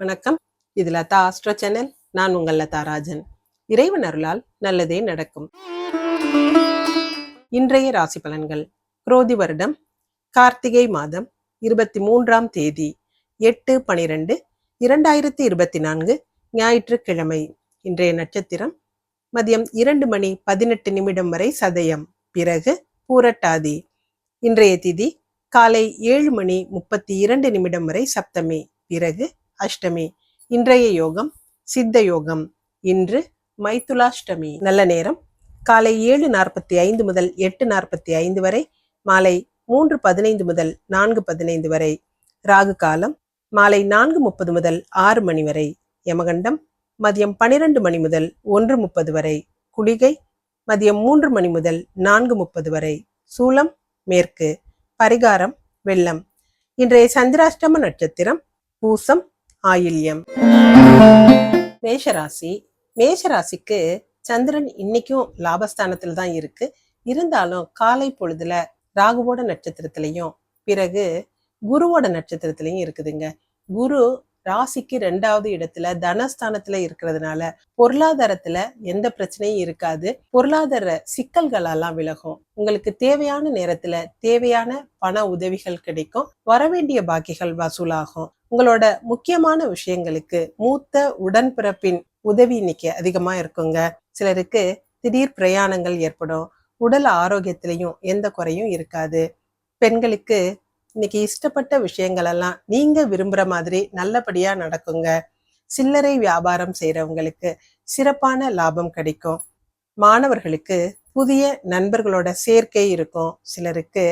வணக்கம். இது Latha astro channel. நான் உங்கள் லதா ராஜன். இறைவன் அருளால் நல்லதே நடக்கும். இன்றைய ராசி பலன்கள். குரோதி வருடம் கார்த்திகை மாதம் இருபத்தி மூன்றாம் தேதி எட்டு பனிரெண்டு இரண்டாயிரத்தி இருபத்தி நான்கு ஞாயிற்றுக்கிழமை. இன்றைய நட்சத்திரம் மதியம் இரண்டு மணி பதினெட்டு நிமிடம் வரை சதயம். பிறகு பூரட்டாதி. இன்றைய திதி காலை ஏழு மணி முப்பத்தி இரண்டு நிமிடம் வரை சப்தமி. பிறகு அஷ்டமி. இன்றைய யோகம் சித்த யோகம். இன்று மைத்துலாஷ்டமி நல்ல நேரம். காலை ஏழு நாற்பத்தி ஐந்து முதல் எட்டு நாற்பத்தி ஐந்து வரை மாலை மூன்று பதினைந்து முதல் நான்கு பதினைந்து வரை ராகு காலம் மாலை நான்கு முப்பது முதல் ஆறு மணி வரை யமகண்டம் மதியம் பனிரெண்டு மணி முதல் ஒன்று முப்பது வரை குளிகை மதியம் மூன்று மணி முதல் நான்கு முப்பது வரை சூலம் மேற்கு பரிகாரம் வெள்ளம். இன்றைய சந்திராஷ்டம நட்சத்திரம் பூசம் ஆயில்யம். மேஷராசி. மேஷராசிக்கு சந்திரன் இன்னைக்கும் லாபஸ்தானத்துல தான் இருக்கு. இருந்தாலும் காலை பொழுதுல ராகுவோட நட்சத்திரத்திலையும் பிறகு குருவோட நட்சத்திரத்திலையும் இருக்குதுங்க. குரு ராசிக்கு ரெண்டாவது இடத்துல தனஸ்தானத்துல இருக்கிறதுனால பொருளாதாரத்துல எந்த பிரச்சனையும் இருக்காது. பொருளாதார சிக்கல்களெல்லாம் விலகும். உங்களுக்கு தேவையான நேரத்துல தேவையான பண உதவிகள் கிடைக்கும். வரவேண்டிய பாக்கிகள் வசூலாகும். உங்களோட முக்கியமான விஷயங்களுக்கு மூத்த உடன்பிறப்பின் உதவி இன்னைக்கு அதிகமா இருக்குங்க. சிலருக்கு திடீர் பிரயாணங்கள் ஏற்படும். உடல் ஆரோக்கியத்திலையும் எந்த குறையும் இருக்காது. பெண்களுக்கு இன்னைக்கு இஷ்டப்பட்ட விஷயங்கள் எல்லாம் நீங்க விரும்புற மாதிரி நல்லபடியா நடக்குங்க. சில்லறை வியாபாரம் செய்யறவங்களுக்கு சிறப்பான லாபம் கிடைக்கும். மாணவர்களுக்கு புதிய நண்பர்களோட சேர்க்கை இருக்கும். சிலருக்கு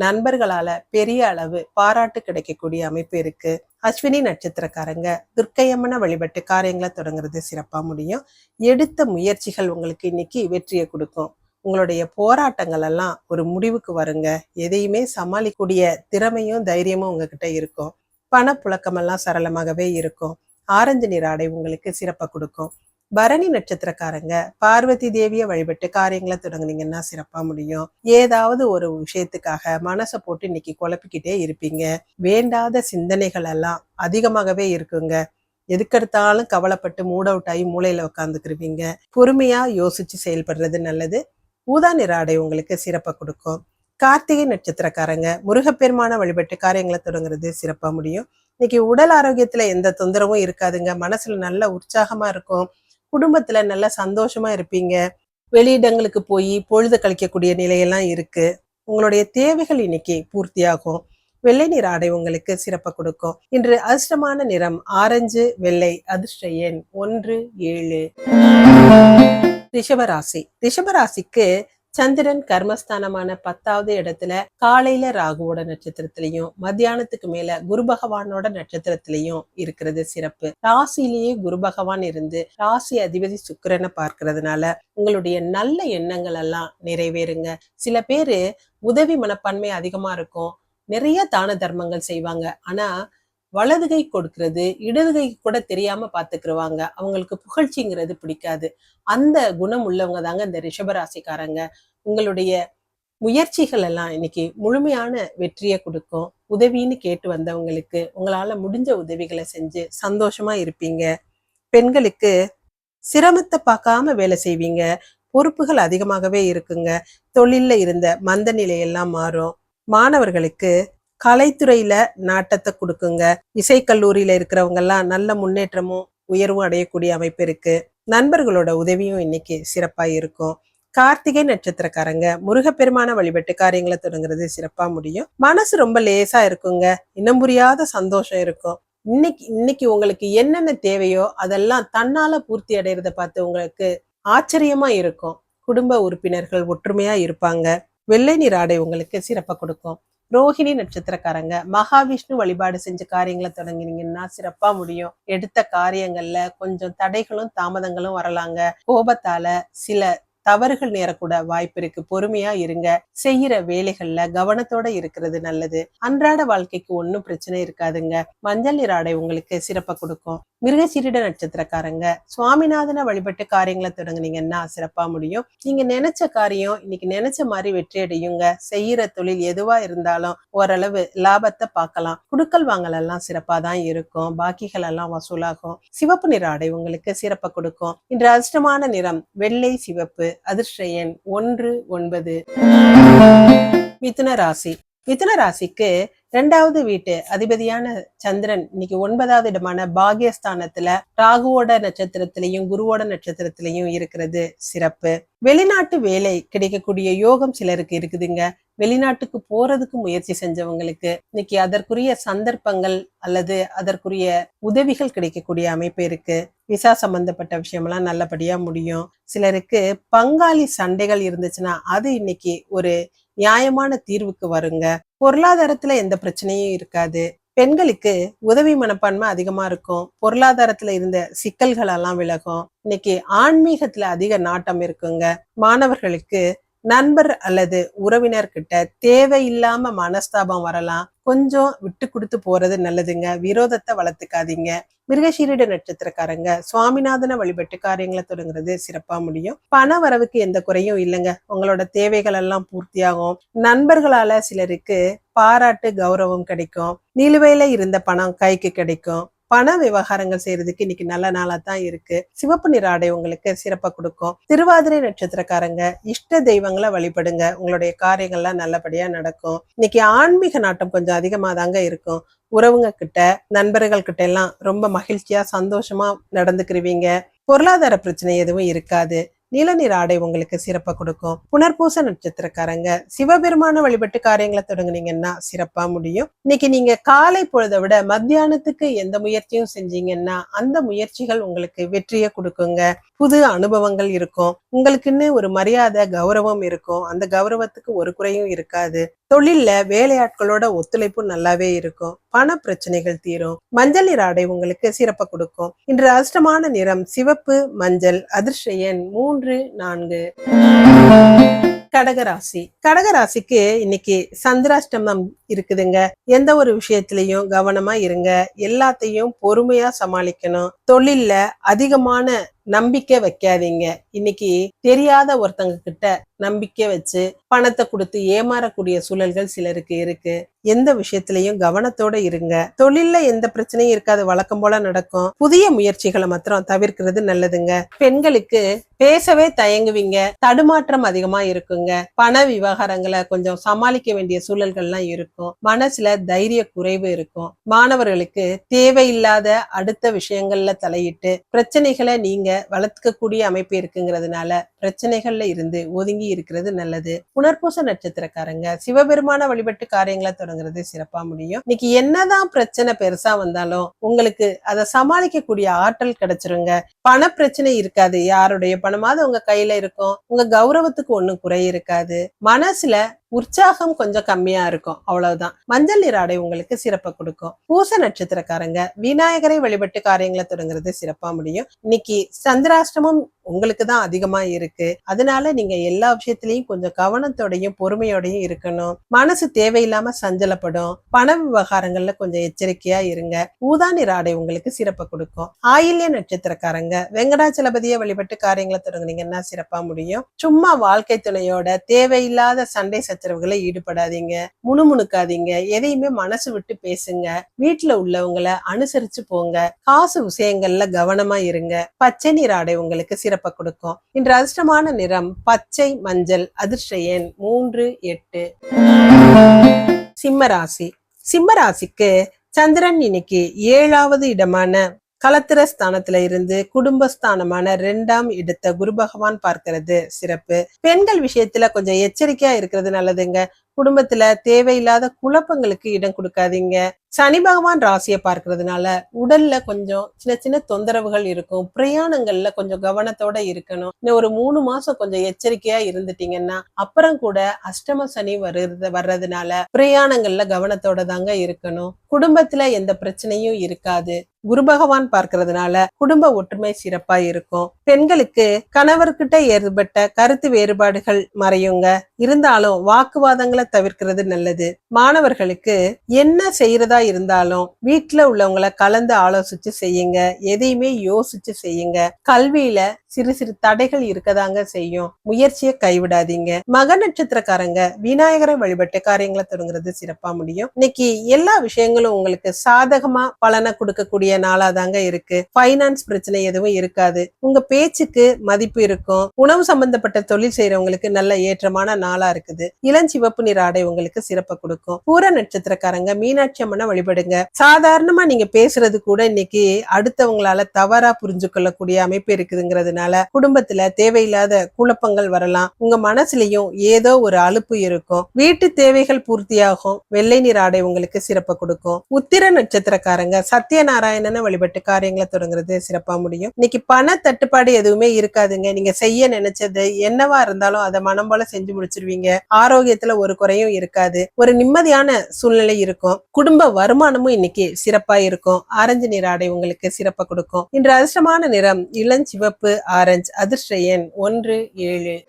நண்பர்களால பெரிய அளவு பாராட்டு கிடைக்கக்கூடிய அமைப்பு இருக்கு. அஸ்வினி நட்சத்திரக்காரங்க துர்க்கையம்மனை வழிபட்டு காரியங்களை தொடங்குறது சிறப்பா முடியும். எடுத்த முயற்சிகள் உங்களுக்கு இன்னைக்கு வெற்றியை கொடுக்கும். உங்களுடைய போராட்டங்கள் எல்லாம் ஒரு முடிவுக்கு வருங்க. எதையுமே சமாளிக்கூடிய திறமையும் தைரியமும் உங்ககிட்ட இருக்கும். பணப்புழக்கமெல்லாம் சரளமாகவே இருக்கும். ஆரஞ்சு நிற ஆடை உங்களுக்கு சிறப்பை கொடுக்கும். பரணி நட்சத்திரக்காரங்க பார்வதி தேவியை வழிபட்டு காரியங்களை தொடங்குனீங்கன்னா சிறப்பா முடியும். ஏதாவது ஒரு விஷயத்துக்காக மனசை போட்டு இன்னைக்கு குழப்பிக்கிட்டே இருப்பீங்க. வேண்டாத சிந்தனைகள் எல்லாம் அதிகமாகவே இருக்குங்க. எதுக்கெடுத்தாலும் கவலைப்பட்டு மூட் அவுட் ஆகி மூளையில உட்காந்துக்கிருவீங்க பொறுமையா யோசிச்சு செயல்படுறது நல்லது. ஊதா நிற ஆடை உங்களுக்கு சிறப்பை கொடுக்கும். கார்த்திகை நட்சத்திரக்காரங்க முருகப்பெருமான வழிபட்டு காரியங்களை தொடங்குறது சிறப்பா முடியும். இன்னைக்கு உடல் ஆரோக்கியத்துல எந்த தொந்தரவும் இருக்காதுங்க. மனசுல நல்ல உற்சாகமா இருக்கும். குடும்பத்துல நல்ல சந்தோஷமா இருப்பீங்க. வெளியிடங்களுக்கு போய் பொழுது கழிக்கக்கூடிய நிலையெல்லாம் இருக்கு. உங்களுடைய தேவைகள் இன்னைக்கு பூர்த்தியாகும். வெள்ளை நிற ஆடை உங்களுக்கு சிறப்பை கொடுக்கும். இன்று அதிர்ஷ்டமான நிறம் ஆரஞ்சு வெள்ளை அதிர்ஷ்ட எண் ஒன்று ஏழு. ரிஷபராசி ரிஷபராசிக்கு சந்திரன் கர்மஸ்தானமான பத்தாவது இடத்துல காலையில ராகுவோட நட்சத்திரத்திலையும் மத்தியானத்துக்கு மேல குரு பகவானோட நட்சத்திரத்திலையும் இருக்கிறது சிறப்பு. ராசியிலேயே குரு பகவான் இருந்து ராசி அதிபதி சுக்கிரனை பார்க்கறதுனால உங்களுடைய நல்ல எண்ணங்கள் எல்லாம் நிறைவேறுங்க. சில பேரு உதவி மனப்பான்மை அதிகமா இருக்கும். நிறைய தான தர்மங்கள் செய்வாங்க. ஆனா வலது கை கொடுக்கறது இடது கை கூட தெரியாம பாத்துக்கிருவாங்க அவங்களுக்கு புகழ்ச்சிங்கிறது பிடிக்காது. அந்த குணம் உள்ளவங்க தாங்க இந்த ரிஷபராசிக்காரங்க. உங்களுடைய முயற்சிகள் எல்லாம் இன்னைக்கு முழுமையான வெற்றியை கொடுக்கும். உதவின்னு கேட்டு வந்தவங்களுக்கு உங்களால முடிஞ்ச உதவிகளை செஞ்சு சந்தோஷமா இருப்பீங்க. பெண்களுக்கு சிரமத்தை பார்க்காம வேலை செய்வீங்க. பொறுப்புகள் அதிகமாகவே இருக்குங்க. தொழில்ல இருந்த மந்த நிலையெல்லாம் மாறும். மாணவர்களுக்கு கலைத்துறையில நாட்டத்தை கொடுக்குங்க. இசைக்கல்லூரியில இருக்கிறவங்க எல்லாம் நல்ல முன்னேற்றமும் உயர்வும் அடையக்கூடிய அமைப்பு இருக்கு. நண்பர்களோட உதவியும் இன்னைக்கு சிறப்பா இருக்கும். கார்த்திகை நட்சத்திரக்காரங்க முருகப்பெருமான வழிபட்டு காரியங்களை தொடங்குறது சிறப்பா முடியும். மனசு ரொம்ப லேசா இருக்குங்க. இன்னும் புரியாத சந்தோஷம் இருக்கும். இன்னைக்கு இன்னைக்கு உங்களுக்கு என்னென்ன தேவையோ அதெல்லாம் தன்னால பூர்த்தி அடைறத பார்த்து உங்களுக்கு ஆச்சரியமா இருக்கும். குடும்ப உறுப்பினர்கள் ஒற்றுமையா இருப்பாங்க. வெள்ளை நீர் ஆடை உங்களுக்கு சிறப்பாக கொடுக்கும். ரோஹிணி நட்சத்திரக்காரங்க. மகாவிஷ்ணு வழிபாடு செஞ்ச காரியங்களை தொடங்கினீங்கன்னா சிறப்பா முடியும். எடுத்த காரியங்கள்ல கொஞ்சம் தடைகளும் தாமதங்களும் வரலாங்க. கோபத்தால சில தவறுகள் நேரக்கூட வாய்ப்பு இருக்கு பொறுமையா இருங்க. செய்யற வேலைகள்ல கவனத்தோட இருக்கிறது நல்லது. அன்றாட வாழ்க்கைக்கு ஒன்னும் பிரச்சனை இருக்காதுங்க. மஞ்சள் நிற ஆடை உங்களுக்கு சிறப்பை கொடுக்கும். மிருகசீரிட நட்சத்திரக்காரங்க சுவாமிநாதனை வழிபட்டு காரியங்களை தொடங்குனீங்கன்னா சிறப்பா முடியும். நீங்க நினைச்ச காரியம் இன்னைக்கு நினைச்ச மாதிரி வெற்றி அடையுங்க. செய்யற தொழில் எதுவா இருந்தாலும் ஓரளவு லாபத்தை பார்க்கலாம். குடுக்கல் வாங்கல் எல்லாம் சிறப்பா தான் இருக்கும். பாக்கிகள் எல்லாம் வசூலாகும். சிவப்பு நிற ஆடை உங்களுக்கு சிறப்பை கொடுக்கும். இன்று அதிர்ஷ்டமான நிறம் வெள்ளை சிவப்பு. அதிர்ஷ்ட எண் ஒன்று ஒன்பது. மிதுன ராசி. மிதுன ராசிக்கு ரெண்டாவது வீட்டு அதிபதியான சந்திரன் இன்னைக்கு ஒன்பதாவது இடமான பாகியஸ்தானத்துல ராகுவோட நட்சத்திரத்திலையும் குருவோட நட்சத்திரத்திலையும் இருக்கிறது. சிறப்பு. வெளிநாட்டு வேலை கிடைக்கக்கூடிய யோகம் சிலருக்கு இருக்குதுங்க. வெளிநாட்டுக்கு போறதுக்கு முயற்சி செஞ்சவங்களுக்கு இன்னைக்கு அதற்குரிய சந்தர்ப்பங்கள் அல்லது அதற்குரிய உதவிகள் கிடைக்கக்கூடிய அமைப்பு இருக்கு. விசா சம்பந்தப்பட்ட விஷயம்லாம் நல்லபடியா முடியும். சிலருக்கு பங்காளி சண்டைகள் இருந்துச்சுன்னா அது இன்னைக்கு ஒரு நியாயமான தீர்வுக்கு வருங்க. பொருளாதாரத்துல எந்த பிரச்சனையும் இருக்காது. பெண்களுக்கு உதவி மனப்பான்மை அதிகமா இருக்கும். பொருளாதாரத்துல இருந்த சிக்கல்கள் எல்லாம் விலகும். இன்னைக்கு ஆன்மீகத்துல அதிக நாட்டம் இருக்குங்க. மாணவர்களுக்கு நண்பர் அல்லது உறவினர்கிட்ட தேவையில்லாம மனஸ்தாபம் வரலாம். கொஞ்சம் விட்டு கொடுத்து போறது நல்லதுங்க. விரோதத்தை வளர்த்துக்காதீங்க. மிருகசீரிட நட்சத்திரக்காரங்க சுவாமிநாதனை வழிபட்டு காரியங்களை தொடங்குறது சிறப்பா முடியும். பண வரவுக்கு எந்த குறையும் இல்லைங்க. உங்களோட தேவைகள் எல்லாம் பூர்த்தியாகும். நண்பர்களால சிலருக்கு பாராட்டு கௌரவம் கிடைக்கும். நிலுவையில இருந்த பணம் கைக்கு கிடைக்கும். பண விவகாரங்கள் செய்யறதுக்கு இன்னைக்கு நல்ல நாளா தான் இருக்கு. சிவப்பு நிற ஆடை உங்களுக்கு சிறப்பா கொடுக்கும். திருவாதிரை நட்சத்திரக்காரங்க இஷ்ட தெய்வங்களை வழிபடுங்க. உங்களுடைய காரியங்கள்லாம் நல்லபடியா நடக்கும். இன்னைக்கு ஆன்மீக நாட்டம் கொஞ்சம் அதிகமா தாங்க இருக்கும். உறவுங்க கிட்ட நண்பர்கள் கிட்ட எல்லாம் ரொம்ப மகிழ்ச்சியா சந்தோஷமா நடந்துக்கிருவீங்க. பொருளாதார பிரச்சனை எதுவும் இருக்காது. நீலநிற ஆடை உங்களுக்கு சிறப்பா கொடுக்கும். புனர்பூச நட்சத்திரக்காரங்க சிவபெருமான வழிபட்டு காரியங்களை தொடங்குனீங்கன்னா சிறப்பா முடியும். இன்னைக்கு நீங்க காலை பொழுதை விட மத்தியானத்துக்கு எந்த முயற்சியும் செஞ்சீங்கன்னா அந்த முயற்சிகள் உங்களுக்கு வெற்றியை கொடுக்குங்க. புது அனுபவங்கள் இருக்கும். உங்களுக்குன்னு ஒரு மரியாதை கௌரவம் இருக்கும். அந்த கௌரவத்துக்கு ஒரு குறையும் இருக்காது. தொழில்ல வேலையாட்களோட ஒத்துழைப்பு நல்லாவே இருக்கும். பண பிரச்சனைகள் தீரும். மஞ்சள் நிற ஆடை உங்களுக்கு சிறப்பை கொடுக்கும். இன்று அதிர்ஷ்டமான நிறம் சிவப்பு மஞ்சள் அதிர்ஷ்ட எண் மூன்று நான்கு. கடகராசி. கடகராசிக்கு இன்னைக்கு சந்திராஷ்டமம் இருக்குதுங்க. எந்த ஒரு விஷயத்திலையும் கவனமா இருங்க. எல்லாத்தையும் பொறுமையா சமாளிக்கணும். தொழில்ல அதிகமான நம்பிக்கை வைக்காதீங்க. இன்னைக்கு தெரியாத ஒருத்தங்க கிட்ட நம்பிக்கை வச்சு பணத்தை கொடுத்து ஏமாறக்கூடிய சூழல்கள் சிலருக்கு இருக்கு. எந்த விஷயத்திலையும் கவனத்தோட இருங்க. தொழில்ல எந்த பிரச்சனையும் இருக்காது. வழக்கம் போல நடக்கும். புதிய முயற்சிகளை மாத்திரம் தவிர்க்கிறது நல்லதுங்க. பெண்களுக்கு பேசவே தயங்குவீங்க. தடுமாற்றம் அதிகமா இருக்குங்க. பண விவகாரங்களை கொஞ்சம் சமாளிக்க வேண்டிய சூழல்கள்லாம் இருக்கும். மனசுல தைரிய குறைவு இருக்கும். மாணவர்களுக்கு தேவையில்லாத அடுத்த விஷயங்கள்ல தலையிட்டு பிரச்சனைகளை நீங்க வளர்த்துக்கக்கூடிய அமைப்பு இருக்குங்கிறதுனால பிரச்சனைகள்ல இருந்து ஒதுங்கி இருக்கிறது நல்லது. புனர்பூச நட்சத்திரக்காரங்க சிவபெருமான வழிபட்டு காரியங்களை தொடங்குறது சிறப்பா முடியும். இன்னைக்கு என்னதான் பிரச்சனை பெருசா வந்தாலும் உங்களுக்கு அதை சமாளிக்கக்கூடிய ஆற்றல் கிடைச்சிருங்க. பண பிரச்சனை இருக்காது. யாருடைய பணமாவது உங்க கையில இருக்கும். உங்க கௌரவத்துக்கு ஒண்ணும் குறை இருக்காது. மனசுல உற்சாகம் கொஞ்சம் கம்மியா இருக்கும். அவ்வளவுதான். மஞ்சள் நீர் ஆடை உங்களுக்கு சிறப்பை கொடுக்கும். பூச நட்சத்திரக்காரங்க விநாயகரை வழிபட்டு காரியங்களை தொடங்குறது சிறப்பா முடியும். இன்னைக்கு சந்திராஷ்டமம் உங்களுக்கு தான் அதிகமா இருக்கு. அதனால நீங்க எல்லா விஷயத்திலையும் கொஞ்சம் கவனத்தோடையும் பொறுமையோடையும் இருக்கணும். மனசு தேவையில்லாம சஞ்சலப்படும். பண விவகாரங்கள்ல கொஞ்சம் எச்சரிக்கையா இருங்க. ஊதா நிற ஆடை உங்களுக்கு சிறப்பை கொடுக்கும். ஆயில்ய நட்சத்திரக்காரங்க வெங்கடாச்சலபதியை வழிபட்டு காரியங்களை தொடங்குனீங்கன்னா சிறப்பா முடியும். சும்மா வாழ்க்கை துணையோட தேவையில்லாத சண்டை சச்சரவுகளை ஈடுபடாதீங்க. முணுமுணுக்காதீங்க. எதையுமே மனசு விட்டு பேசுங்க. வீட்டுல உள்ளவங்களை அனுசரிச்சு போங்க. காசு விஷயங்கள்ல கவனமா இருங்க. பச்சை நீர் ஆடை உங்களுக்கு சிறப்பை கொடுக்கும். இன்று அதிர்ஷ்டமான நிறம் பச்சை மஞ்சள் அதிர்ஷ்ட எண் மூன்று எட்டு. சிம்மராசி சிம்மராசிக்கு சந்திரன் இன்னைக்கு ஏழாவது இடமான கலத்திர ஸ்தானத்துல இருந்து குடும்பஸ்தானமான ரெண்டாம் இடத்தை குரு பகவான் பார்க்கிறது சிறப்பு. பெண்கள் விஷயத்துல கொஞ்சம் எச்சரிக்கையா இருக்கிறது நல்லதுங்க. குடும்பத்துல தேவையில்லாத குழப்பங்களுக்கு இடம் கொடுக்காதீங்க. சனி பகவான் ராசியை பார்க்கறதுனால உடல்ல கொஞ்சம் சின்ன சின்ன தொந்தரவுகள் இருக்கும். பிரயாணங்கள்ல கொஞ்சம் கவனத்தோட இருக்கணும். இன்னும் ஒரு மூணு மாசம் கொஞ்சம் எச்சரிக்கையா இருந்துட்டீங்கன்னா அப்புறம் கூட அஷ்டம சனி வருது வர்றதுனால பிரயாணங்கள்ல கவனத்தோட தாங்க இருக்கணும். குடும்பத்துல எந்த பிரச்சனையும் இருக்காது. குரு பகவான் பார்க்கறதுனால குடும்ப ஒற்றுமை சிறப்பா இருக்கும். பெண்களுக்கு கணவர்கிட்ட ஏற்பட்ட கருத்து வேறுபாடுகள் மறையுங்க. இருந்தாலும் வாக்குவாதங்களை தவிர்க்கிறது நல்லது. மாணவர்களுக்கு என்ன செய்யறதா இருந்தாலும் வீட்டுல உள்ளவங்களை கலந்து ஆலோசிச்சு செய்யுங்க. எதையுமே யோசிச்சு செய்யுங்க. கல்வியில சிறு சிறு தடைகள் இருக்கதாங்க செய்யும். முயற்சியை கைவிடாதீங்க. மக நட்சத்திரக்காரங்க விநாயகரை வழிபட்டு காரியங்களை தொடங்குறது சிறப்பா முடியும். இன்னைக்கு எல்லா விஷயங்களும் உங்களுக்கு சாதகமா பலனை கொடுக்கக்கூடிய நாளா தாங்க இருக்கு. பைனான்ஸ் பிரச்சனை எதுவும் இருக்காது. உங்க பேச்சுக்கு மதிப்பு இருக்கும். உணவு சம்பந்தப்பட்ட தொழில் செய்யறவங்களுக்கு நல்ல ஏற்றமான நாளா இருக்குது. இளஞ்சிவப்பு நிற ஆடை உங்களுக்கு சிறப்பை கொடுக்கும். பூர நட்சத்திரக்காரங்க மீனாட்சி அம்மனை வழிபடுங்க. சாதாரணமா நீங்க பேசுறது கூட இன்னைக்கு அடுத்தவங்களால தவறா புரிஞ்சு கொள்ளக்கூடிய அமைப்பு இருக்குதுங்கிறதுனால குடும்பத்துல தேவையில்லாத குழப்பங்கள் வரலாம். உங்க மனசுலயும் ஏதோ ஒரு அலுப்பு இருக்கும். வீட்டு தேவைகள் பூர்த்தியாகும். வெள்ளை நீர் ஆடை உங்களுக்கு சிறப்பை கொடுக்கும். உத்திர நட்சத்திரக்காரங்க சத்யநாராயணனை வழிபட்டு காரியங்களை தொடங்குறது சிறப்பா முடியும். இன்னைக்கு பண தட்டுப்பாடு எதுவுமே இருக்காதுங்க. நீங்க செய்ய நினைச்சது என்னவா இருந்தாலும் அதை மனம் போல செஞ்சு முடிச்சிருவீங்க. ஆரோக்கியத்துல ஒரு குறையும் இருக்காது. ஒரு நிம்மதியான சூழ்நிலை இருக்கும். குடும்ப வருமானமும் இன்னைக்கு சிறப்பா இருக்கும். ஆரஞ்சு நிற ஆடை உங்களுக்கு சிறப்பா கொடுக்கும். இன்று அதிர்ஷ்டமான நிறம் இளஞ்சிவப்பு ஆரஞ்சு அதிர்ஷ்ட எண் ஒன்று ஏழு.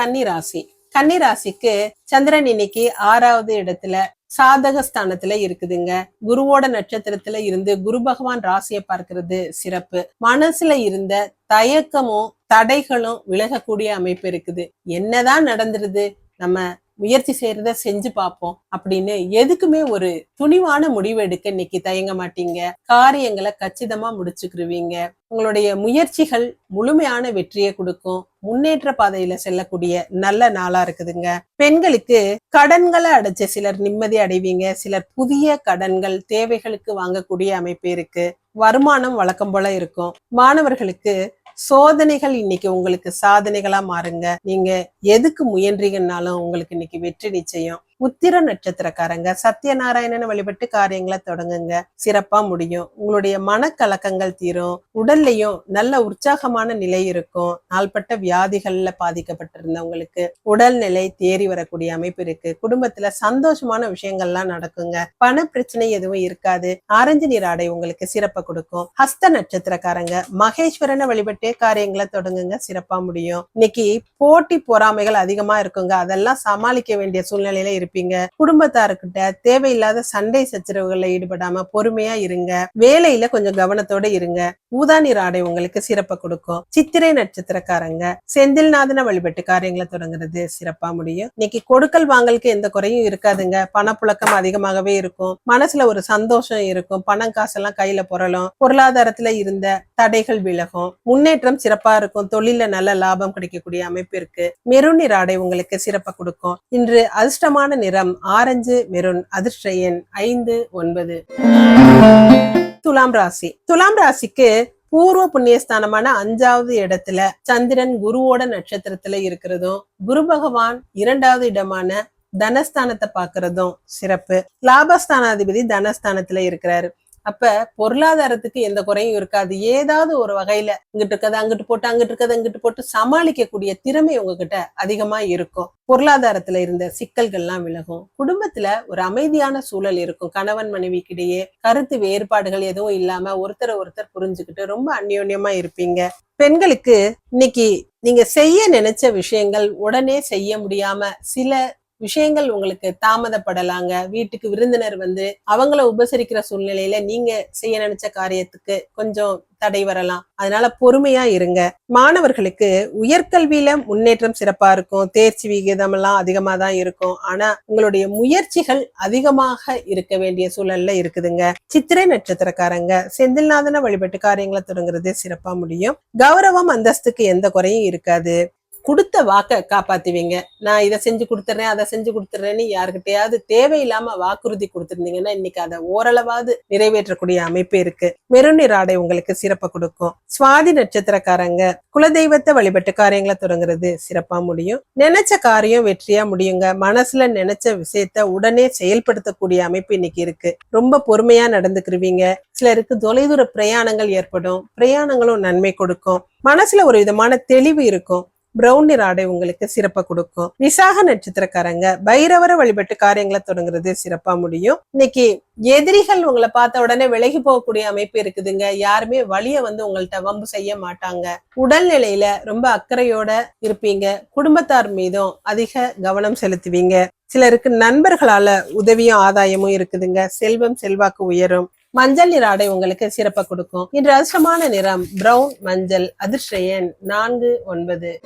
கன்னிராசி. கன்னிராசிக்கு சந்திரன் இன்னைக்கு ஆறாவது இடத்துல சாதக ஸ்தானத்துல இருக்குதுங்க. குருவோட நட்சத்திரத்துல இருந்து குரு பகவான் ராசியை பார்க்கிறது சிறப்பு. மனசுல இருந்த தயக்கமும் தடைகளும் விலகக்கூடிய அமைப்பு இருக்குது. என்னதான் நடந்துருது? நம்ம முயற்சி செய்யறத செஞ்சு பார்ப்போம் அப்படின்னு எதுக்குமே ஒரு துணிவான முடிவு எடுக்க இன்னைக்கு தயங்க மாட்டீங்க. காரியங்களை கச்சிதமா முடிச்சுக்கிருவீங்க. உங்களுடைய முயற்சிகள் முழுமையான வெற்றியை கொடுக்கும். முன்னேற்ற பாதையில செல்லக்கூடிய நல்ல நாளா இருக்குதுங்க. பெண்களுக்கு கடன்களை அடைச்ச சிலர் நிம்மதி அடைவீங்க. சிலர் புதிய கடன்கள் தேவைகளுக்கு வாங்கக்கூடிய அமைப்பு இருக்கு. வருமானம் வழக்கம் போல இருக்கும். மாணவர்களுக்கு சோதனைகள் இன்னைக்கு உங்களுக்கு சாதனைகளா மாறுங்க. நீங்க எதுக்கு முயன்றீங்கன்னாலும் உங்களுக்கு இன்னைக்கு வெற்றி நிச்சயம். உத்திர நட்சத்திரக்காரங்க. சத்யநாராயணனை வழிபட்டு காரியங்களை தொடங்குங்க. சிறப்பா முடியும். உங்களுடைய மனக்கலக்கங்கள் தீரும். உடல்லையும் நல்ல உற்சாகமான நிலை இருக்கும். நாள்பட்ட வியாதிகள்ல பாதிக்கப்பட்டிருந்தவங்களுக்கு உடல்நிலை தேறி வரக்கூடிய அமைப்பு இருக்கு. குடும்பத்துல சந்தோஷமான விஷயங்கள்லாம் நடக்குங்க. பண பிரச்சனை எதுவும் இருக்காது. ஆரஞ்சு நீர் ஆடை உங்களுக்கு சிறப்பை கொடுக்கும். ஹஸ்த நட்சத்திரக்காரங்க மகேஸ்வரனை வழிபட்டு காரியங்களை தொடங்குங்க. சிறப்பா முடியும். இன்னைக்கு போட்டி பொறாமைகள் அதிகமா இருக்குங்க. அதெல்லாம் சமாளிக்க வேண்டிய சூழ்நிலையில இருப்பீங்க. குடும்பத்தாருக்கிட்ட தேவையில்லாத சண்டை சச்சரவுகள்ல ஈடுபடாம பொறுமையா இருங்க. வேலையில கொஞ்சம் கவனத்தோட இருங்க. ஊதா ஆடை உங்களுக்கு சிறப்பை கொடுக்கும். சித்திரை நட்சத்திரக்காரங்க செந்தில்நாதன வழிபட்டு காரியங்களை தொடங்குறது சிறப்பா முடியும். இன்னைக்கு கொடுக்கல் வாங்கலுக்கு எந்த குறையும் இருக்காதுங்க. பணப்புழக்கம் அதிகமாகவே இருக்கும். மனசுல ஒரு சந்தோஷம் இருக்கும். பணம் காசெல்லாம் கையில புரளும். பொருளாதாரத்துல இருந்த தடைகள் விலகும். முன்னேற்றம் சிறப்பா இருக்கும். தொழில நல்ல லாபம் கிடைக்கக்கூடிய அமைப்பு இருக்கு. மெருநீர் ஆடை உங்களுக்கு சிறப்பை கொடுக்கும். இன்று அதிர்ஷ்டமான நிறம் ஆரஞ்சு மெருன் அதிர்ஷ்ட எண் ஐந்து ஒன்பது. துலாம் ராசி. துலாம் ராசிக்கு பூர்வ புண்ணியஸ்தானமான அஞ்சாவது இடத்துல சந்திரன் குருவோட நட்சத்திரத்துல இருக்கிறதும் குரு பகவான் இரண்டாவது இடமான தனஸ்தானத்தை பாக்குறதும் சிறப்பு. லாபஸ்தானாதிபதி தனஸ்தானத்துல இருக்கிறாரு. அப்ப பொருளாதாரத்துக்கு எந்த குறையும் இருக்காது. ஏதாவது ஒரு வகையில இங்கிட்டு இருக்கதை அங்கிட்டு போட்டு அங்கிட்டு இருக்கதை இங்கிட்டு போட்டு சமாளிக்கக்கூடிய திறமை உங்ககிட்ட அதிகமா இருக்கும். பொருளாதாரத்துல இருந்த சிக்கல்கள்லாம் விலகும். குடும்பத்துல ஒரு அமைதியான சூழல் இருக்கும். கணவன் மனைவிக்கிடையே கருத்து வேறுபாடுகள் எதுவும் இல்லாம ஒருத்தரை ஒருத்தர் புரிஞ்சுக்கிட்டு ரொம்ப அந்யோன்யமா இருப்பீங்க. பெண்களுக்கு இன்னைக்கு நீங்க செய்ய நினைச்ச விஷயங்கள் உடனே செய்ய முடியாம சில விஷயங்கள் உங்களுக்கு தாமதப்படலாங்க. வீட்டுக்கு விருந்தினர் வந்து அவங்கள உபசரிக்கிற சூழ்நிலையில நீங்க செய்ய நினைச்ச காரியத்துக்கு கொஞ்சம் தடை வரலாம். அதனால பொறுமையா இருங்க. மாணவர்களுக்கு உயர்கல்வியில முன்னேற்றம் சிறப்பா இருக்கும். தேர்ச்சி விகிதம் எல்லாம் அதிகமா தான் இருக்கும். ஆனா உங்களுடைய முயற்சிகள் அதிகமாக இருக்க வேண்டிய சூழல்ல இருக்குதுங்க. சித்திரை நட்சத்திரக்காரங்க செந்தில்நாதனை வழிபட்டு காரியங்களை தொடங்குறது சிறப்பா முடியும். கௌரவம் அந்தஸ்துக்கு எந்த குறையும் இருக்காது. கொடுத்த வாக்கை காப்பாத்துவீங்க. நான் இதை செஞ்சு கொடுத்துறேன் அதை செஞ்சு கொடுத்துறேன்னு யாருக்கிட்டையாவது தேவையில்லாம வாக்குறுதி கொடுத்துருந்தீங்கன்னா இன்னைக்கு அதை ஓரளவாவது நிறைவேற்றக்கூடிய அமைப்பு இருக்கு. மெருநீர் ஆடை உங்களுக்கு சிறப்பை கொடுக்கும். சுவாதி நட்சத்திரக்காரங்க குலதெய்வத்தை வழிபட்டு காரியங்களை தொடங்குறது சிறப்பா முடியும். நினைச்ச காரியம் வெற்றியா முடியுங்க. மனசுல நினைச்ச விஷயத்த உடனே செயல்படுத்தக்கூடிய அமைப்பு இன்னைக்கு இருக்கு. ரொம்ப பொறுமையா நடந்துக்கிருவீங்க. சிலருக்கு தொலைதூர பிரயாணங்கள் ஏற்படும். பிரயாணங்களும் நன்மை கொடுக்கும். மனசுல ஒரு விதமான தெளிவு இருக்கும். பிரவுன் நிற ஆடை உங்களுக்கு சிறப்பை கொடுக்கும். விசாக நட்சத்திரக்காரங்க பைரவரை வழிபட்டு காரியங்களை தொடங்குறது சிறப்பா முடியும். இன்னைக்கு எதிரிகள் உங்களை பார்த்த உடனே விலகி போகக்கூடிய அமைப்பு இருக்குதுங்க. யாருமே வழிய வந்து உங்கள்ட்ட வம்பு செய்ய மாட்டாங்க. உடல்நிலையில ரொம்ப அக்கறையோட இருப்பீங்க. குடும்பத்தார் மீதும் அதிக கவனம் செலுத்துவீங்க. சிலருக்கு நண்பர்களால உதவியும் ஆதாயமும் இருக்குதுங்க. செல்வம் செல்வாக்கு உயரும். மஞ்சள் நிற ஆடை உங்களுக்கு சிறப்பை கொடுக்கும். இன்று அதிர்ஷ்டமான நிறம் பிரவுன் மஞ்சள் அதிர்ஷ்டயன் நான்கு ஒன்பது.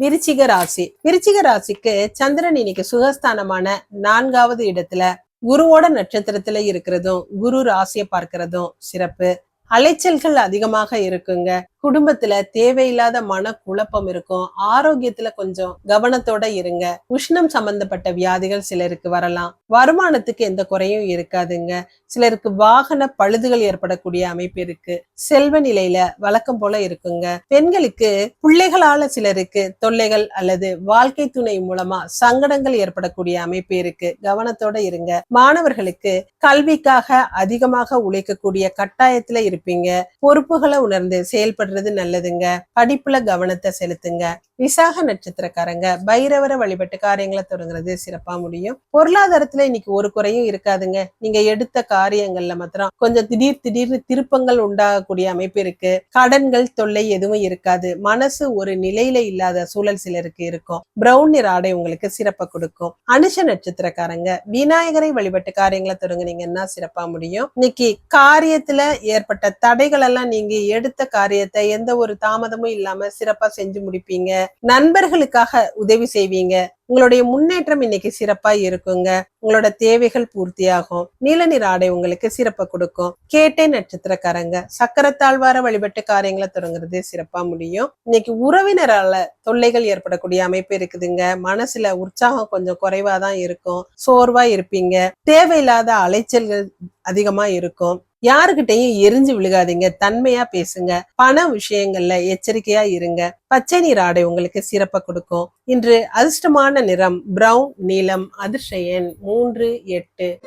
விருச்சிக ராசி. விருச்சிக ராசிக்கு சந்திரன் இன்னைக்கு சுகஸ்தானமான நான்காவது இடத்துல குருவோட நட்சத்திரத்துல இருக்கிறதும் குரு ராசியை பார்க்கிறதும் சிறப்பு. அலைச்சல்கள் அதிகமாக இருக்குங்க. குடும்பத்துல தேவையில்லாத மன குழப்பம் இருக்கும். ஆரோக்கியத்துல கொஞ்சம் கவனத்தோட இருங்க. உஷ்ணம் சம்பந்தப்பட்ட வியாதிகள் சிலருக்கு வரலாம். வருமானத்துக்கு எந்த குறையும் இருக்காதுங்க. சிலருக்கு வாகன பழுதுகள் ஏற்படக்கூடிய அமைப்பு இருக்கு. செல்வ நிலையில வழக்கம் போல இருக்குங்க. பெண்களுக்கு பிள்ளைகளால சிலருக்கு தொல்லைகள் அல்லது வாழ்க்கை துணை மூலமா சங்கடங்கள் ஏற்படக்கூடிய அமைப்பு இருக்கு. கவனத்தோட இருங்க. மாணவர்களுக்கு கல்விக்காக அதிகமாக உழைக்கக்கூடிய கட்டாயத்துல இருப்பீங்க பொறுப்புகளை உணர்ந்து செயல்படுறது நல்லதுங்க. படிப்புல கவனத்தை செலுத்துங்க. விசாக நட்சத்திரக்காரங்க பைரவரை வழிபட்டு காரியங்களை தொடங்குறது சிறப்பா முடியும். பொருளாதாரத்துல இன்னைக்கு ஒரு குறையும் இருக்காதுங்க. நீங்க எடுத்த காரியங்கள்ல மாத்திரம் கொஞ்சம் திடீர் திடீர்னு திருப்பங்கள் உண்டாகக்கூடிய அமைப்பு இருக்கு. கடன்கள் தொல்லை எதுவும் இருக்காது. மனசு ஒரு நிலையில இல்லாத சூழல் சிலருக்கு இருக்கும். பிரவுன் நிற ஆடை உங்களுக்கு சிறப்பை கொடுக்கும். அனுஷ நட்சத்திரக்காரங்க விநாயகரை வழிபட்டு காரியங்களை தொடங்குனீங்கன்னா சிறப்பா முடியும். இன்னைக்கு காரியத்துல ஏற்பட்ட தடைகள் எல்லாம் நீங்க எடுத்த காரியத்தை எந்த ஒரு தாமதமும் இல்லாம சிறப்பா செஞ்சு முடிப்பீங்க. நண்பர்களுக்காக உதவி செய்வீங்க. உங்களுடைய முன்னேற்றம் இன்னைக்கு சிறப்பா இருக்குங்க. உங்களோட தேவைகள் பூர்த்தியாகும். நீல நிற ஆடை உங்களுக்கு சிறப்பை கொடுக்கும். கேட்டை நட்சத்திரக்காரங்க சக்கரத்தாழ்வார வழிபட்டு காரியங்களை தொடங்குறது சிறப்பா முடியும். இன்னைக்கு உறவினரால தொல்லைகள் ஏற்படக்கூடிய அமைப்பு இருக்குதுங்க. மனசுல உற்சாகம் கொஞ்சம் குறைவாதான் இருக்கும். சோர்வா இருப்பீங்க. தேவையில்லாத அலைச்சல்கள் அதிகமா இருக்கும். யாருகிட்டையும் எரிஞ்சு விழுகாதீங்க தன்மையா பேசுங்க பண விஷயங்கள்ல எச்சரிக்கையா இருங்க. பச்சை நீர் ஆடை உங்களுக்கு சிறப்பை கொடுக்கும். இன்று அதிர்ஷ்டமான நிறம் பிரவுன் நீலம் அதிர்ஷ்ட எண் மூன்று எட்டு.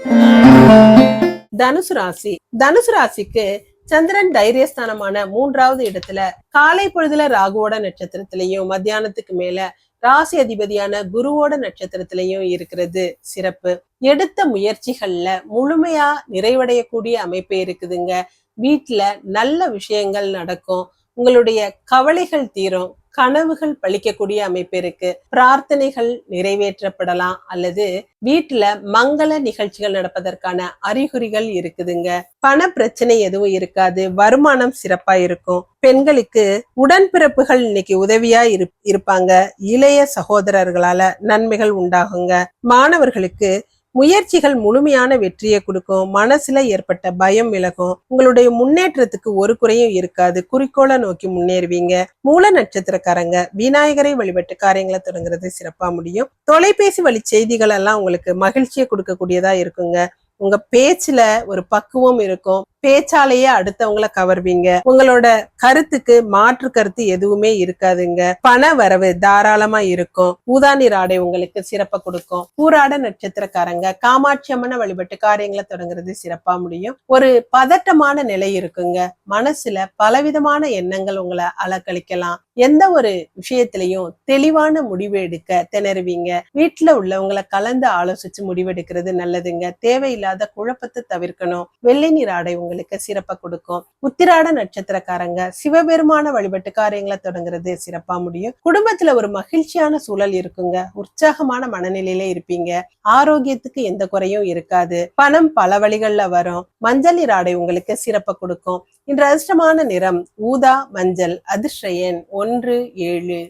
தனுசு ராசி. தனுசு ராசிக்கு சந்திரன் தைரியஸ்தானமான மூன்றாவது இடத்துல காலை பொழுதுல ராகுவோட நட்சத்திரத்திலையும் மத்தியானத்துக்கு மேல ராசி அதிபதியான குருவோட நட்சத்திரத்திலையும் இருக்கிறது சிறப்பு. எடுத்த முயற்சிகள்ல முழுமையா நிறைவடையக்கூடிய அமைப்பு இருக்குதுங்க. வீட்டுல நல்ல விஷயங்கள் நடக்கும். உங்களுடைய கவலைகள் தீரும். கனவுகள் பழிக்கக்கூடிய அமைப்பு இருக்கு. பிரார்த்தனைகள் நிறைவேற்றப்படலாம். அல்லது வீட்டுல மங்கள நிகழ்ச்சிகள் நடப்பதற்கான அறிகுறிகள் இருக்குதுங்க. பண பிரச்சனை எதுவும் இருக்காது. வருமானம் சிறப்பா இருக்கும். பெண்களுக்கு உடன்பிறப்புகள் இன்னைக்கு உதவியா இரு இருப்பாங்க. இளைய சகோதரர்களால நன்மைகள் உண்டாகுங்க. மாணவர்களுக்கு முயற்சிகள் முழுமையான வெற்றியை கொடுக்கும். மனசுல ஏற்பட்ட பயம் விலகும். உங்களுடைய முன்னேற்றத்துக்கு ஒரு குறையும் இருக்காது. குறிக்கோளை நோக்கி முன்னேறுவீங்க. மூல நட்சத்திரக்காரங்க விநாயகரை வழிபட்டு காரியங்களை தொடங்குறது சிறப்பா முடியும். தொலைபேசி வழி செய்திகள் எல்லாம் உங்களுக்கு மகிழ்ச்சியை கொடுக்கக்கூடியதா இருக்குங்க. உங்க பேச்சுல ஒரு பக்குவம் இருக்கும். பேச்சாலேயே அடுத்தவங்கள கவர்வீங்க. உங்களோட கருத்துக்கு மாற்று கருத்து எதுவுமே இருக்காதுங்க. பண வரவு தாராளமா இருக்கும். ஊதாநீர் ஆடை உங்களுக்கு சிறப்பா கொடுக்கும். பூராட நட்சத்திரக்காரங்க காமாட்சி அம்மனை வழிபட்டு காரியங்களை தொடங்குறது சிறப்பா முடியும். ஒரு பதட்டமான நிலை இருக்குங்க. மனசுல பலவிதமான எண்ணங்கள் உங்களை அலக்களிக்கலாம் எந்த ஒரு விஷயத்திலையும் தெளிவான முடிவு எடுக்க திணறுவீங்க. வீட்டுல உள்ளவங்களை கலந்து ஆலோசிச்சு முடிவெடுக்கிறது நல்லதுங்க. தேவையில்லாத குழப்பத்தை தவிர்க்கணும். வெள்ளை நீர் ஆடை உங்களுக்கு சிறப்பை கொடுக்கும். உத்திராட நட்சத்திரக்காரங்க சிவபெருமான வழிபட்டு காரியங்களை தொடங்குறது சிறப்பா முடியும். குடும்பத்துல ஒரு மகிழ்ச்சியான சூழல் இருக்குங்க. உற்சாகமான மனநிலையில இருப்பீங்க. ஆரோக்கியத்துக்கு எந்த குறையும் இருக்காது. பணம் பல வழிகள்ல வரும். மஞ்சள் நீர் ஆடை உங்களுக்கு சிறப்பை கொடுக்கும். இன்று அதிர்ஷ்டமான நிறம் ஊதா மஞ்சள் அதிர்ஷ்ட எண் ஒன்று ஏழு.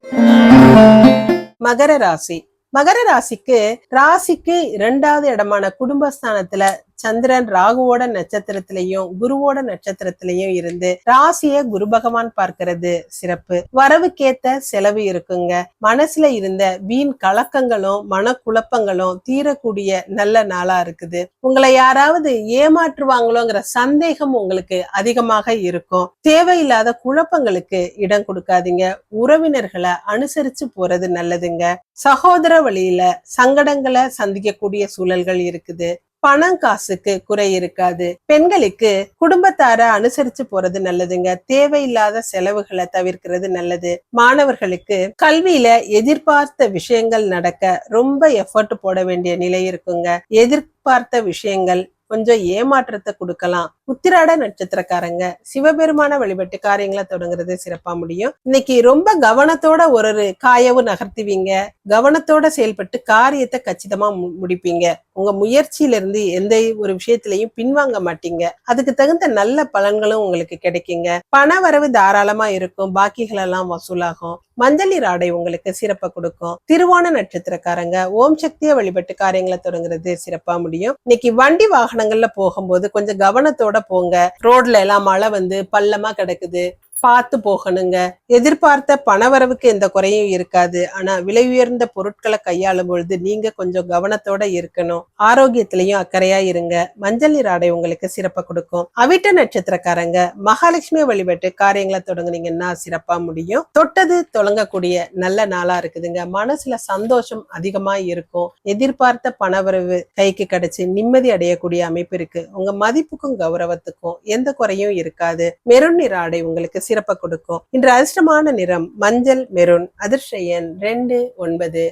மகர ராசி. மகர ராசிக்கு ராசிக்கு இரண்டாவது இடமான குடும்பஸ்தானத்துல சந்திரன் ராகுவோட நட்சத்திரத்திலையும் குருவோட நட்சத்திரத்திலையும் இருந்து ராசிய குரு பகவான் பார்க்கிறது சிறப்பு. வரவுக்கேத்த செலவு இருக்குங்க. மனசுல இருந்த வீண் கலக்கங்களும் மனக்குழப்பங்களும் தீரக்கூடிய நல்ல நாளா இருக்குது. உங்களை யாராவது ஏமாற்றுவாங்களோங்கிற சந்தேகம் உங்களுக்கு அதிகமாக இருக்கும். தேவையில்லாத குழப்பங்களுக்கு இடம் கொடுக்காதீங்க. உறவினர்களை அனுசரிச்சு போறது நல்லதுங்க. சகோதர வழியில சங்கடங்களை சந்திக்கக்கூடிய சூழல்கள் இருக்குது. பணம் காசுக்கு குறை இருக்காது. பெண்களுக்கு குடும்பத்தார அனுசரிச்சு போறது நல்லதுங்க. தேவையில்லாத செலவுகளை தவிர்க்கிறது நல்லது. மாணவர்களுக்கு கல்வியில எதிர்பார்த்த விஷயங்கள் நடக்க ரொம்ப எஃபர்ட் போட வேண்டிய நிலை இருக்குங்க. எதிர்பார்த்த விஷயங்கள் கொஞ்சம் ஏமாற்றத்தை கொடுக்கலாம். உத்திராட நட்சத்திரக்காரங்க சிவபெருமான வழிபட்டு காரியங்களை தொடங்குறது சிறப்பா முடியும். இன்னைக்கு ரொம்ப கவனத்தோட ஒரு ஒரு காயவு நகர்த்துவீங்க. கவனத்தோட செயல்பட்டு காரியத்தை கச்சிதமா முடிப்பீங்க. உங்க முயற்சியில இருந்து எந்த ஒரு விஷயத்திலையும் பின்வாங்க மாட்டீங்க. அதுக்கு தகுந்த நல்ல பலன்களும் உங்களுக்கு கிடைக்குங்க. பண வரவு தாராளமா இருக்கும். பாக்கிகள் எல்லாம் வசூலாகும். மஞ்சள் ராடை ஆடை உங்களுக்கு சிறப்பை கொடுக்கும். திருவோண நட்சத்திரக்காரங்க ஓம் சக்தியை வழிபட்டு காரியங்களை தொடங்குறது சிறப்பா முடியும். இன்னைக்கு வண்டி வாகன வாகனங்கள்ல போகும்போது கொஞ்சம் கவனத்தோட போங்க. ரோட்ல எல்லாம் மழை வந்து பள்ளமா கிடக்குது. பார்த்து போகணுங்க. எதிர்பார்த்த பணவரவுக்கு எந்த குறையும் இருக்காது. ஆனா விலை உயர்ந்த பொருட்களை கையாளும் பொழுது நீங்க கொஞ்சம் கவனத்தோட இருக்கணும். ஆரோக்கியத்திலையும் அக்கறையா இருங்க. மஞ்சள் நீர் ஆடை உங்களுக்கு சிறப்பை கொடுக்கும். அவிட்ட நட்சத்திரக்காரங்க மகாலட்சுமி வழிபட்டு காரியங்களை தொடங்குனீங்கன்னா சிறப்பா முடியும். தொட்டது தொடங்கக்கூடிய நல்ல நாளா இருக்குதுங்க. மனசுல சந்தோஷம் அதிகமா இருக்கும். எதிர்பார்த்த பணவரவு கைக்கு கிடைச்சு நிம்மதி அடையக்கூடிய அமைப்பு இருக்கு. உங்க மதிப்புக்கும் கௌரவத்துக்கும் எந்த குறையும் இருக்காது. மெருநீர் ஆடை உங்களுக்கு சிறப்பை கொடுக்கும். இன்று அதிர்ஷ்டமான நிறம் மஞ்சள் மெருன் அதிர்ஷ்ட எண் ரெண்டு ஒன்பது.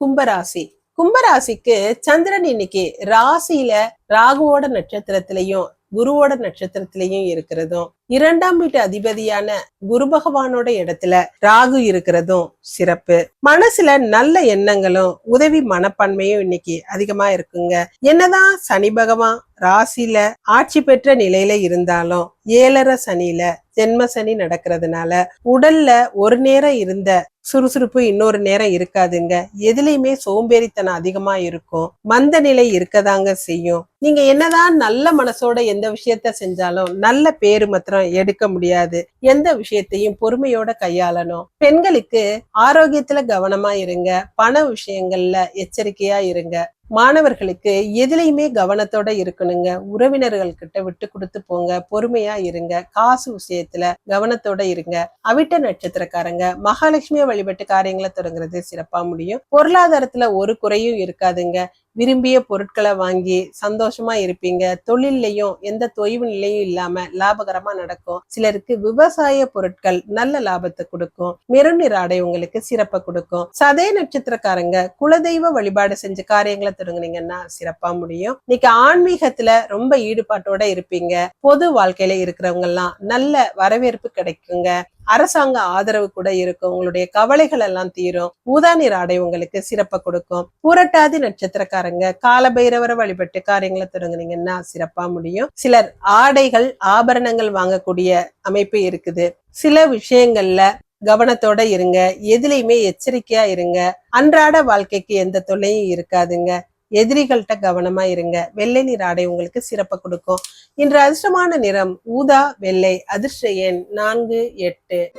கும்பராசி. கும்பராசிக்கு சந்திரன் இன்னைக்கு ராசியில ராகுவோட நட்சத்திரத்திலையும் குருவோட நட்சத்திரத்திலையும் இருக்கிறதும் இரண்டாம் வீட்டு அதிபதியான குரு பகவானோட இடத்துல ராகு இருக்கிறதும் சிறப்பு. மனசுல நல்ல எண்ணங்களும் உதவி மனப்பான்மையும் இன்னைக்கு அதிகமா இருக்குங்க. என்னதான் சனி பகவான் ராசியில ஆட்சி பெற்ற நிலையில இருந்தாலும் ஏழரை சனியில ஜென்ம சனி நடக்கிறதுனால உடல்ல ஒரு நேரம் இருந்த சுறுசுறுப்பு இன்னொரு நேரம் இருக்காதுங்க. எதுலையுமே சோம்பேறித்தனம் அதிகமா இருக்கும். மந்த நிலை இருக்கதாங்க செய்யும். நீங்க என்னதான் நல்ல மனசோட எந்த விஷயத்த செஞ்சாலும் நல்ல பேரு மாத்திரம் எடுக்க முடியாது. எந்த விஷயத்தையும் பொறுமையோட கையாளணும். பெண்களுக்கு ஆரோக்கியத்துல கவனமா இருங்க. பண விஷயங்கள்ல எச்சரிக்கையா இருங்க. மாணவர்களுக்கு எதுலையுமே கவனத்தோட இருக்கணுங்க. உறவினர்கள் கிட்ட விட்டு கொடுத்து போங்க. பொறுமையா இருங்க. காசு விஷயத்துல கவனத்தோட இருங்க. அவிட்ட நட்சத்திரக்காரங்க மகாலட்சுமியை வழிபட்டு காரியங்களை தொடங்குறது சிறப்பா முடியும். பொருளாதாரத்துல ஒரு குறையும் இருக்காதுங்க. விரும்பிய பொருட்களை வாங்கி சந்தோஷமா இருப்பீங்க. தொழில்லையும் எந்த தொய்வு நிலையும் இல்லாம லாபகரமா நடக்கும். சிலருக்கு விவசாய பொருட்கள் நல்ல லாபத்தை கொடுக்கும். மெருநிற ஆடை உங்களுக்கு சிறப்பை கொடுக்கும். சதய நட்சத்திரக்காரங்க குலதெய்வ வழிபாடு செஞ்சு காரியங்களை தொடங்குனீங்கன்னா சிறப்பா முடியும். இன்னைக்கு ஆன்மீகத்துல ரொம்ப ஈடுபாட்டோட இருப்பீங்க. பொது வாழ்க்கையில இருக்கிறவங்க எல்லாம் நல்ல வரவேற்பு கிடைக்குங்க. அரசாங்க ஆதரவு கூட இருக்கும். உங்களுடைய கவலைகள் எல்லாம் தீரும். ஊதா நிற ஆடை உங்களுக்கு சிறப்பை கொடுக்கும். பூரட்டாதி நட்சத்திரக்காரங்க காலபைரவரை வழிபட்டு காரியங்களை தொடங்குனீங்கன்னா சிறப்பா முடியும். சிலர் ஆடைகள் ஆபரணங்கள் வாங்கக்கூடிய அமைப்பு இருக்குது. சில விஷயங்கள்ல கவனத்தோட இருங்க. எதுலையுமே எச்சரிக்கையா இருங்க. அன்றாட வாழ்க்கைக்கு எந்த தொல்லையும் இருக்காதுங்க. எதிரிகள்கிட்ட கவனமா இருங்க. வெள்ளை நீர் ஆடை உங்களுக்கு சிறப்பை கொடுக்கும். இன்று அதிர்ஷ்டமான நிறம் ஊதா வெள்ளை அதிர்ஷ்ட எண் நான்கு எட்டு.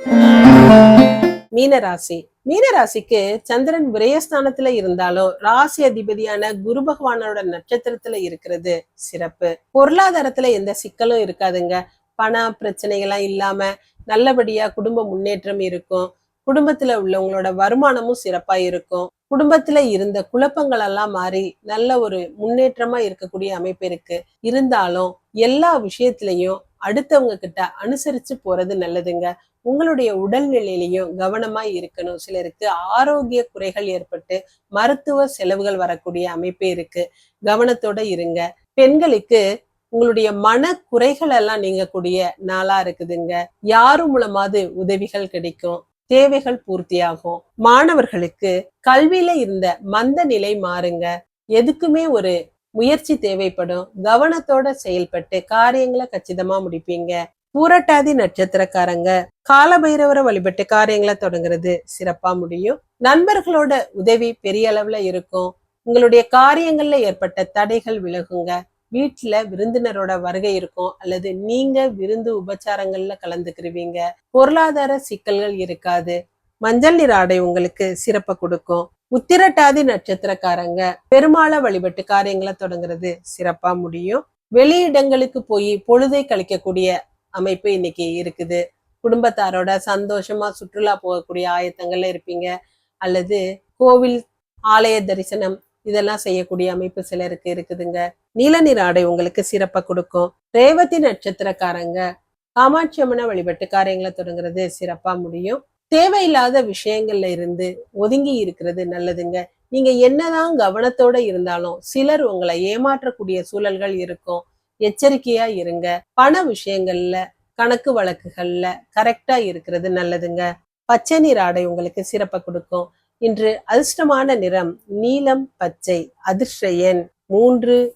மீனராசி. மீனராசிக்கு சந்திரன் விரயஸ்தானத்துல இருந்தாலும் ராசி அதிபதியான குரு பகவானோட நட்சத்திரத்துல இருக்கிறது சிறப்பு. பொருளாதாரத்துல எந்த சிக்கலும் இருக்காதுங்க. பண பிரச்சனைகள்லாம் இல்லாம நல்லபடியா குடும்ப முன்னேற்றம் இருக்கும். குடும்பத்துல உள்ளவங்களோட வருமானமும் சிறப்பா இருக்கும். குடும்பத்துல இருந்த குழப்பங்கள் எல்லாம் மாறி நல்ல ஒரு முன்னேற்றமா இருக்கக்கூடிய அமைப்பு இருக்கு. இருந்தாலும் எல்லா விஷயத்திலையும் அடுத்தவங்க கிட்ட அனுசரிச்சு போறது நல்லதுங்க. உங்களுடைய உடல்நிலையிலையும் கவனமா இருக்கணும். சிலருக்கு ஆரோக்கிய குறைகள் ஏற்பட்டு மருத்துவ செலவுகள் வரக்கூடிய அமைப்பு இருக்கு. கவனத்தோட இருங்க. பெண்களுக்கு உங்களுடைய மன குறைகள் எல்லாம் நீங்கக்கூடிய நாளா இருக்குதுங்க. யாரு மூலமாவது உதவிகள் கிடைக்கும். தேவைகள் பூர்த்தியாகும். மாணவர்களுக்கு கல்வியில இருந்த மந்த நிலை மாறுங்க. எதுக்குமே ஒரு முயற்சி தேவைப்படும். கவனத்தோட செயல்பட்டு காரியங்களை கச்சிதமா முடிப்பீங்க. பூரட்டாதி நட்சத்திரக்காரங்க காலபைரவரை வழிபட்டு காரியங்களை தொடங்குறது சிறப்பா முடியும். நண்பர்களோட உதவி பெரிய அளவுல இருக்கும். உங்களுடைய காரியங்கள்ல ஏற்பட்ட தடைகள் விலகுங்க. வீட்டுல விருந்தினரோட வருகை இருக்கும் அல்லது நீங்க விருந்து உபச்சாரங்கள்ல கலந்துக்கிருவீங்க. பொருளாதார சிக்கல்கள் இருக்காது. மஞ்சள் நிற ஆடை உங்களுக்கு சிறப்பை கொடுக்கும். உத்திரட்டாதி நட்சத்திரக்காரங்க பெருமாளை வழிபட்டு காரியங்களை தொடங்குறது சிறப்பா முடியும். வெளியிடங்களுக்கு போய் பொழுதை கழிக்கக்கூடிய அமைப்பு இன்னைக்கு இருக்குது. குடும்பத்தாரோட சந்தோஷமா சுற்றுலா போகக்கூடிய ஆயத்தங்கள்ல இருப்பீங்க. அல்லது கோவில் ஆலய தரிசனம் இதெல்லாம் செய்யக்கூடிய அமைப்பு சிலருக்கு இருக்குதுங்க. நீல நிற ஆடை உங்களுக்கு சிறப்பை கொடுக்கும். ரேவதி நட்சத்திரக்காரங்க காமாட்சி அம்மனை வழிபட்டு காரியங்களை தொடங்குறது சிறப்பா முடியும். தேவையில்லாத விஷயங்கள்ல இருந்து ஒதுங்கி இருக்கிறது நல்லதுங்க. நீங்க என்னதான் கவனத்தோட இருந்தாலும் சிலர் உங்களை ஏமாற்றக்கூடிய சூழல்கள் இருக்கும். எச்சரிக்கையா இருங்க. பண விஷயங்கள்ல கணக்கு வழக்குகள்ல கரெக்டா இருக்கிறது நல்லதுங்க. பச்சை நீர் ஆடை உங்களுக்கு சிறப்பை கொடுக்கும். இன்று அதிர்ஷ்டமான நிறம் நீலம் பச்சை அதிர்ஷ்ட எண் மூன்று